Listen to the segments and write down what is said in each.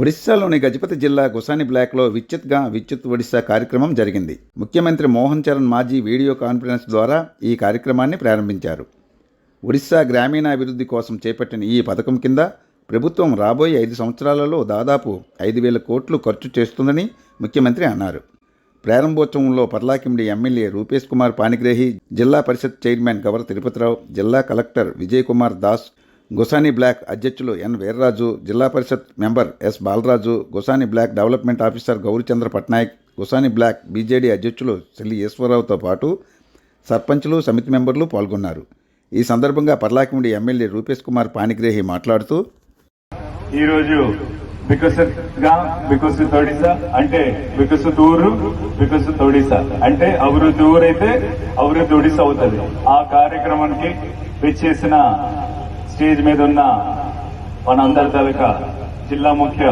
ఒడిశాలోని గజపతి జిల్లా గుసాని బ్లాక్లో విద్యుత్గా విద్యుత్ ఒడిశా కార్యక్రమం జరిగింది. ముఖ్యమంత్రి మోహన్ చరణ్ మాజీ వీడియో కాన్ఫరెన్స్ ద్వారా ఈ కార్యక్రమాన్ని ప్రారంభించారు. ఒడిశా గ్రామీణాభివృద్ధి కోసం చేపట్టిన ఈ పథకం కింద ప్రభుత్వం రాబోయే ఐదు సంవత్సరాలలో దాదాపు ఐదు వేల కోట్లు ఖర్చు చేస్తుందని ముఖ్యమంత్రి అన్నారు. ప్రారంభోత్సవంలో పర్లాకిమిడి ఎమ్మెల్యే రూపేష్ కుమార్ పానిగ్రహి జిల్లా పరిషత్ చైర్మన్ గవర తిరుపతిరావు జిల్లా కలెక్టర్ విజయ్ కుమార్ దాస్ గుసాని బ్లాక్ అధ్యక్షులు N Veerraju Zilla Parishad member S Balaraju Gusani block development officer Gourichandra Patnaik Gusani block BJD అధ్యక్షులు చెల్లి ఈశ్వరరావుతో పాటు సర్పంచ్లు సమితి మెంబర్లు పాల్గొన్నారు. ఈ సందర్భంగా పర్లాకిముడి ఎమ్మెల్యే రూపేష్ కుమార్ పానిగ్రేహి మాట్లాడుతూ ఈరోజు వికసితగా ఒడిశా అంటే వికసిత ఊరు వికసిత ఒడిశా అంటే అభివృద్ధి ఊరైతే అభివృద్ధి ఒడిశా అవుతుంది. ఆ కార్యక్రమానికి విచ్చేసిన స్టేజ్ మీద ఉన్న మనందరి తాలూకా జిల్లా ముఖ్య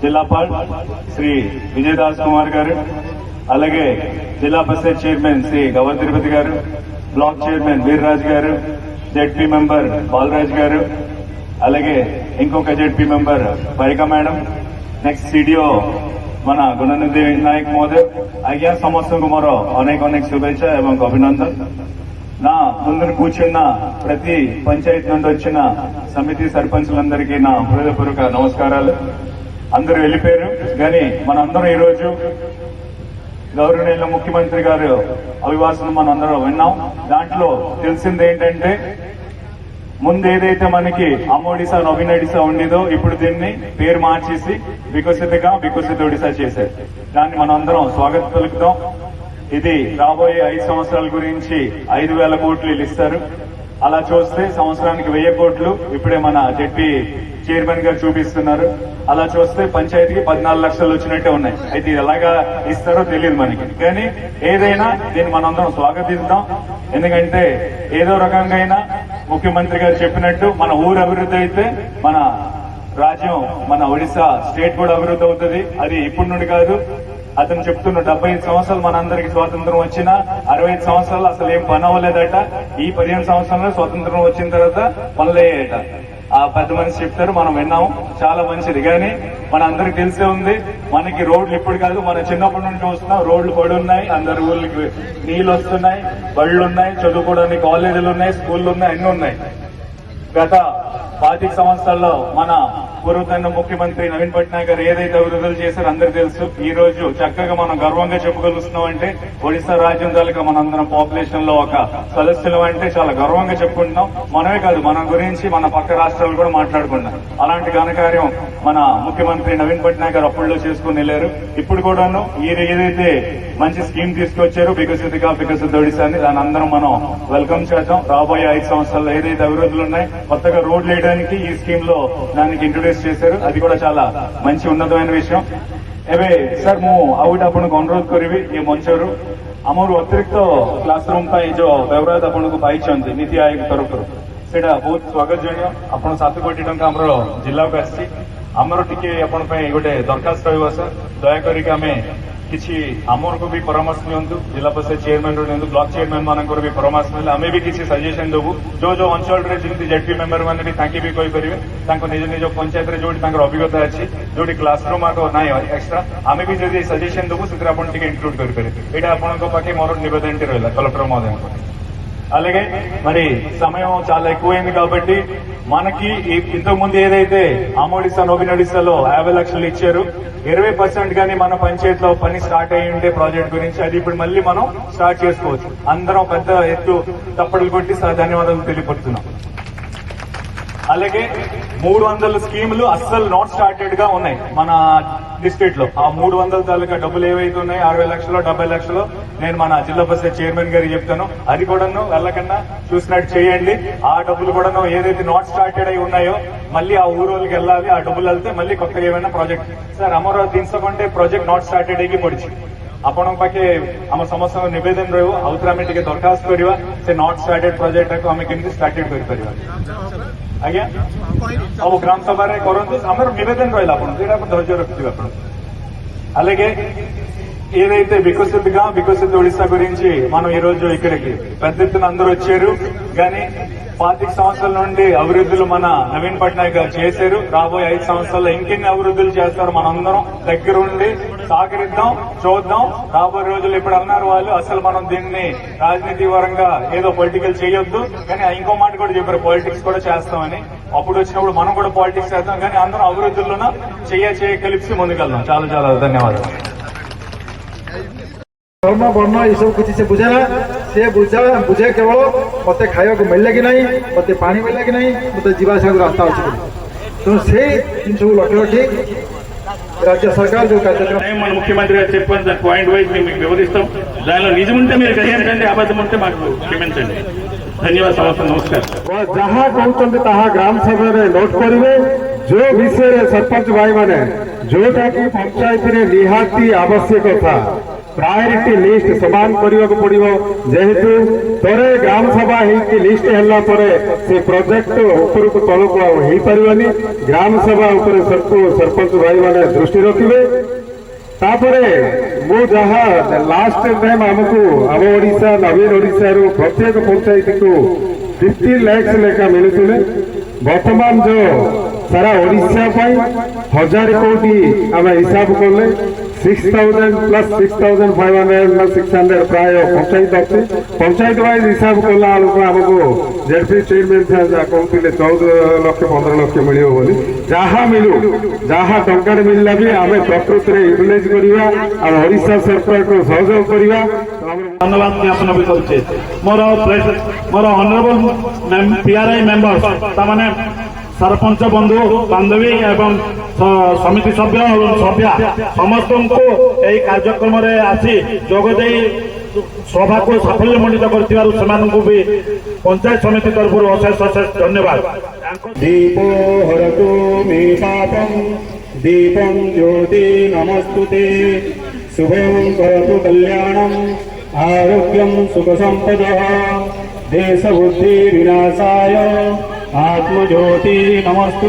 జిల్లాపాల్ శ్రీ విజయదాస్ కుమార్ గారు అలాగే జిల్లా పరిషత్ చైర్మన్ శ్రీ గవర్ తిరుపతి గారు బ్లాక్ చైర్మన్ వీర్రాజ్ గారు జెడ్పీ మెంబర్ బాలరాజ్ గారు అలాగే ఇంకొక ZP member Parika madam next CDO మన గుణనిధి నాయక్ మోదయ్ అయ్యా సమస్యకు కుమారో అనేక అనేక శుభేచ్ఛ এবং అభినందన్ నా ముందు కూర్చున్న ప్రతి పంచాయతీ నుండి వచ్చిన సమితి సర్పంచులందరికీ నా హృదయపూర్వక నమస్కారాలు. అందరూ వెళ్ళిపోయారు. కానీ మనందరం ఈ రోజు గౌరవనీయుల ముఖ్యమంత్రి గారు అభివాసనం మనం అందరం విన్నాం. దాంట్లో తెలిసింది ఏంటంటే ముందు ఏదైతే మనకి అమోడిసా నవీనడిసా ఉండేదో ఇప్పుడు దీన్ని పేరు మార్చేసి వికసితగా వికసిత ఒడిసా చేశారు. దాన్ని మనం అందరం స్వాగతం పలుకుతాం. ఇది రాబోయే ఐదు సంవత్సరాల గురించి ఐదు వేల కోట్లు వీళ్ళు ఇస్తారు. అలా చూస్తే సంవత్సరానికి వెయ్యి కోట్లు ఇప్పుడే మన జడ్పీ చైర్మన్ గారు చూపిస్తున్నారు. అలా చూస్తే పంచాయతీకి పద్నాలుగు లక్షలు వచ్చినట్టే ఉన్నాయి. అయితే ఎలాగా ఇస్తారో తెలియదు మనకి. కానీ ఏదైనా దీన్ని మనందరం స్వాగతిద్దాం. ఎందుకంటే ఏదో రకంగా అయినా ముఖ్యమంత్రి గారు చెప్పినట్టు మన ఊరు అభివృద్ధి అయితే మన రాజ్యం మన ఒడిశా స్టేట్ కూడా అభివృద్ధి అవుతుంది. అది ఇప్పటి నుండి కాదు. అతను చెప్తున్న డెబ్బై ఐదు సంవత్సరాలు మనందరికి స్వాతంత్రం వచ్చినా అరవై ఐదు సంవత్సరాలు అసలు ఏం పని అవ్వలేదట. ఈ పదిహేను సంవత్సరాల్లో స్వాతంత్రం వచ్చిన తర్వాత పనులయ్యాయట. ఆ పెద్ద మనిషి చెప్తారు మనం విన్నాం. చాలా మంచిది. కానీ మన అందరికి తెలిసే ఉంది మనకి రోడ్లు ఇప్పుడు కాదు మన చిన్నప్పటి నుండి వస్తున్నాం. రోడ్లు పడి ఉన్నాయి అందరి ఊళ్ళకి నీళ్ళు వస్తున్నాయి బళ్ళు ఉన్నాయి చదువుకోవడానికి కాలేజీలు ఉన్నాయి స్కూళ్ళు ఉన్నాయి అన్ని ఉన్నాయి. గత పాతిక సంవత్సరాల్లో మన పూర్వతన ముఖ్యమంత్రి నవీన్ పట్నాయక్ గారు ఏదైతే అభివృద్ధులు చేశారో అందరికీ తెలుసు. ఈ రోజు చక్కగా మనం గర్వంగా చెప్పుకొలుస్తున్నాం అంటే ఒడిశా రాజ్యం తాలూకా మనందరం పాపులేషన్లో ఒక సదస్సులు అంటే చాలా గర్వంగా చెప్పుకుంటున్నాం. మనమే కాదు మన గురించి మన పక్క రాష్ట్రాలు కూడా మాట్లాడుకుంటున్నాం. అలాంటి ఘనకార్యం మన ముఖ్యమంత్రి నవీన్ పట్నాయక్ గారు అప్పుడులో చేసుకుని వెళ్ళారు. ఇప్పుడు కూడాను ఈయన ఏదైతే మంచి స్కీమ్ తీసుకొచ్చారో వికసితగా వికసిత ఒడిశాని దాని అందరం మనం వెల్కమ్ చేద్దాం. రాబోయే ఐదు సంవత్సరాల్లో ఏదైతే అభివృద్ధులు ఉన్నాయి కొత్తగా రోడ్లు వేయడానికి ఈ స్కీమ్లో దానికి ఇంట్రొడ్యూస్ చేశారు అది కూడా చాలా మంచి ఉన్నతమైన విషయం ଏବେ ସାର୍ ମୁଁ ଆଉ ଗୋଟେ ଆପଣଙ୍କୁ ଅନୁରୋଧ କରିବି ଇଏ ମଞ୍ଚରୁ ଆମର ଅତିରିକ୍ତ କ୍ଲାସ ରୁମ୍ ପାଇଁ ଯୋଉ ବ୍ୟବହାର ଆପଣଙ୍କୁ ପାଇଛନ୍ତି ନୀତି ଆୟୋଗ ତରଫରୁ ସେଇଟା ବହୁତ ସ୍ୱାଗତଜନୀୟ ଆପଣ ସାତ କୋଟି ଟଙ୍କା ଆମର ଜିଲ୍ଲାକୁ ଆସିଛି ଆମର ଟିକେ ଆପଣ ପାଇଁ ଗୋଟେ ଦରଖାସ୍ତ ରହିବ ସାର୍ ଦୟାକରିକି ଆମେ କିଛି ଆମର ବି ପରାମର୍ଶ ନିଅନ୍ତୁ ଜିଲ୍ଲା ପଞ୍ଚାୟତ ଚେୟାରମ୍ୟାନରୁ ନିଅନ୍ତୁ ବ୍ଲକ ଚେୟାରମ୍ୟାନ ମାନଙ୍କର ବି ପରାମର୍ଶ ନେଲେ ଆମେ ବି କିଛି ସଜେସନ୍ ଦେବୁ ଯେଉଁ ଯେଉଁ ଅଞ୍ଚଳରେ ଯେମିତି ଜେଡ୍ପି ମେମ୍ବର ମାନେ ବି ତାଙ୍କେ ବି କହିପାରିବେ ତାଙ୍କ ନିଜ ନିଜ ପଞ୍ଚାୟତରେ ଯେଉଁଠି ତାଙ୍କର ଅଭିଜ୍ଞତା ଅଛି ଯେଉଁଠି କ୍ଲାସରୁମ୍ ଆଗ ନାହିଁ ଏକ୍ସଟ୍ରା ଆମେ ବି ଯଦି ସଜେସନ୍ ଦେବୁ ସେଥିରେ ଆପଣ ଟିକେ ଇନକ୍ଲୁଡ୍ କରିପାରିବେ ଏଇଟା ଆପଣଙ୍କ ପାଖେ ମୋର ନିବେଦନଟି ରହିଲା କଲେକ୍ଟର ମହୋଦୟଙ୍କ ପାଖେ అలాగే మరి సమయం చాలా ఎక్కువైంది కాబట్టి మనకి ఇంతకు ముందు ఏదైతే ఆమోడిసా నొబినడిసాలో యాభై లక్షలు ఇచ్చారు ఇరవై పర్సెంట్ గానీ మన పంచాయతీలో పని స్టార్ట్ అయ్యి ఉండే ప్రాజెక్ట్ గురించి అది ఇప్పుడు మళ్ళీ మనం స్టార్ట్ చేసుకోవచ్చు. అందరం పెద్ద ఎత్తు తప్పట్లు కొట్టి స- ధన్యవాదాలు తెలియపడుతున్నాం అలాగే మూడు వందల స్కీములు అస్సలు నాట్ స్టార్టెడ్ గా ఉన్నాయి మన డిస్ట్రిక్ట్ లో ఆ మూడు వందల తాలూకా డబ్బులు ఏవైతే ఉన్నాయో అరవై లక్షలు డెబ్బై లక్షలు నేను మన జిల్లా పరిషత్ చైర్మన్ గారికి చెప్తాను అది కూడాను వెళ్ళకుండా చూసినట్టు చేయండి ఆ డబ్బులు కూడాను ఏదైతే నాట్ స్టార్టెడ్ అయి ఉన్నాయో మళ్ళీ ఆ ఊరోళ్ళకి వెళ్ళాలి ఆ డబ్బులు వెళ్తే మళ్ళీ కొత్తగా ఏమైనా ప్రాజెక్ట్ సార్ ଆମର ଜିନିଷ ଖଣ୍ଡେ ପ୍ରୋଜେକ୍ଟ ନଟ୍ ଷ୍ଟାର୍ଟେଡ୍ ହେଇକି ପଡିଛି ଆପଣଙ୍କ ପାଖେ ଆମ ସମସ୍ତଙ୍କ ନିବେଦନ ରହିବ ଆଉଥରେ ଆମେ ଟିକେ ଦରଖାସ୍ତ କରିବା ସେ ନଟ୍ ଷ୍ଟାର୍ଟେଡ୍ ପ୍ରୋଜେକ୍ଟଟାକୁ ଆମେ କେମିତି ଷ୍ଟାର୍ଟେଡ୍ କରିପାରିବା ଆଜ୍ଞା ସବୁ ଗ୍ରାମ ସଭାରେ କରନ୍ତୁ ଆମର ନିବେଦନ ରହିଲା ଆପଣ ସେଇଟା ଆପଣ ଧୈର୍ଯ୍ୟ ରଖିଥିବେ ଆପଣ అలాగే ఏదైతే వికసితగా వికసిత ఒడిశా గురించి మనం ఈ రోజు ఇక్కడికి పెద్ద ఎత్తున అందరూ వచ్చారు. కానీ పాతిక సంవత్సరాల నుండి అభివృద్ధులు మన నవీన్ పట్నాయక్ గారు చేశారు. రాబోయే ఐదు సంవత్సరాల్లో ఇంకెన్ని అభివృద్ధులు చేస్తారు మనందరం దగ్గర ఉండి సహకరిద్దాం చూద్దాం. రాబోయే రోజులు ఇప్పుడు అన్నారు వాళ్ళు అసలు మనం దీన్ని రాజనీతి పరంగా ఏదో పొలిటికల్ చేయొద్దు. కానీ ఇంకో మాట కూడా చెప్పారు పాలిటిక్స్ కూడా చేస్తామని. అప్పుడు వచ్చినప్పుడు మనం కూడా పాలిటిక్స్ చేద్దాం. కానీ అందరం అభివృద్ధుల్లోన చేయ చేయ కలిపి ముందుకెళ్దాం. చాలా చాలా ధన్యవాదాలు. ଧର୍ମ ବର୍ଣ୍ଣ ଏସବୁ କିଛି ସେ ବୁଝେ ନା ସେ ବୁଝା ବୁଝେ କେବଳ ମତେ ଖାଇବାକୁ ମିଳିଲା କି ନାହିଁ ମତେ ପାଣି ମିଳିଲା କି ନାହିଁ ମତେ ଯିବା ଆସିବାକୁ ରାସ୍ତା ଅଛି ବୋଲି ତେଣୁ ସେଇ ଜିନିଷକୁ ଲକ୍ଷ୍ୟ ରଖି ରାଜ୍ୟ ସରକାର ଯୋଉ କାର୍ଯ୍ୟକ୍ରମ టైం మన ముఖ్యమంత్రి గారు చెప్పారు దాని పాయింట్ వైజ్ మేము మీకు వివరిస్తాం దానిలో నిజం ఉంటే మీరు గ్రహించండి అబద్ధం ఉంటే మాకు క్షమించండి ధన్యవాద సంవత్సరం నమస్కారం ଯାହା କହୁଛନ୍ତି ତାହା ଗ୍ରାମ ସଭାରେ ନୋଟ୍ କରିବେ ଯୋଉ ବିଷୟରେ ସରପଞ୍ଚ ଭାଇମାନେ ଯୋଉଟା କି ପଞ୍ଚାୟତରେ ନିହାତି ଆବଶ୍ୟକତା ପ୍ରାୟୋରିଟି ଲିଷ୍ଟ ସମାନ କରିବାକୁ ପଡିବ ଯେହେତୁ ଥରେ ଗ୍ରାମ ସଭା ହେଇକି ଲିଷ୍ଟ ହେଲା ପରେ ସେ ପ୍ରୋଜେକ୍ଟ ଉପରକୁ ତଳକୁ ଆଉ ହେଇପାରିବନି ଗ୍ରାମ ସଭା ଉପରେ ସରକୁ ସରପଞ୍ଚ ଭାଇମାନେ ଦୃଷ୍ଟି ରଖିବେ ତାପରେ ମୁଁ ଯାହା ଲାଷ୍ଟ ଟାଇମ୍ ଆମକୁ ଆମ ଓଡ଼ିଶା ନବୀନ ଓଡ଼ିଶାରୁ ପ୍ରତ୍ୟେକ ପଞ୍ଚାୟତକୁ ଫିଫ୍ଟି ଲ୍ୟାକ୍ସ ଲେଖା ମିଳୁଥିଲେ ବର୍ତ୍ତମାନ ଯୋଉ ସାରା ଓଡ଼ିଶା ପାଇଁ ହଜାର କୋଟି ଆମେ ହିସାବ କଲେ six thousand plus six thousand five hundred ନା ସିକ୍ସ ହଣ୍ଡ୍ରେଡ ପ୍ରାୟ ପଞ୍ଚାୟତ ଅଛି ପଞ୍ଚାୟତ ୱାଇଜ୍ ହିସାବ କଲା ବେଳକୁ ଆମକୁ ଜେଡପି ଚେୟାରମ୍ୟାନ୍ ସାର୍ ଯାହା କହୁଥିଲେ ଚଉଦ ଲକ୍ଷ ପନ୍ଦର ଲକ୍ଷ ମିଳିବ ବୋଲି ଯାହା ମିଳୁ ଯାହା ଟଙ୍କାରେ ମିଳିଲା ବି ଆମେ ପ୍ରକୃତିରେ ୟୁଟିଲାଇଜ କରିବା ଆମ ଓଡ଼ିଶା ସରକାରକୁ ସହଯୋଗ କରିବା ଆମର ଧନ୍ୟବାଦ ଜ୍ଞାପନ ବି କରୁଛେ ମୋର ପ୍ରେସ- ମୋର ଅନରେବଲ ପିଆରଆଇ ମେମ୍ବର ତାମାନେ ସରପଞ୍ଚ ବନ୍ଧୁ ବାନ୍ଧବୀ ଏବଂ ସମିତି ସଭ୍ୟ ଏବଂ ସଭ୍ୟା ସମସ୍ତଙ୍କୁ ଏହି କାର୍ଯ୍ୟକ୍ରମରେ ଆସି ଯୋଗ ଦେଇ ସଭାକୁ ସାଫଲ୍ୟମଣ୍ଡିତ କରିଥିବାରୁ ସେମାନଙ୍କୁ ବି ପଞ୍ଚାୟତ ସମିତି ତରଫରୁ ଅଶେଷ ଅଶେଷ ଧନ୍ୟବାଦ ଦୀପଂ ଜ୍ୟୋତି ନମସ୍ତୁତେ ଶୁଭଂ କରତୁ କଲ୍ୟାଣଂ आरोग्यं सुखसम्पदः देशबुद्धिविनाशाय కళ్యాణం ఆరోగ్యం ఆత్మజ్యోతి నమస్తు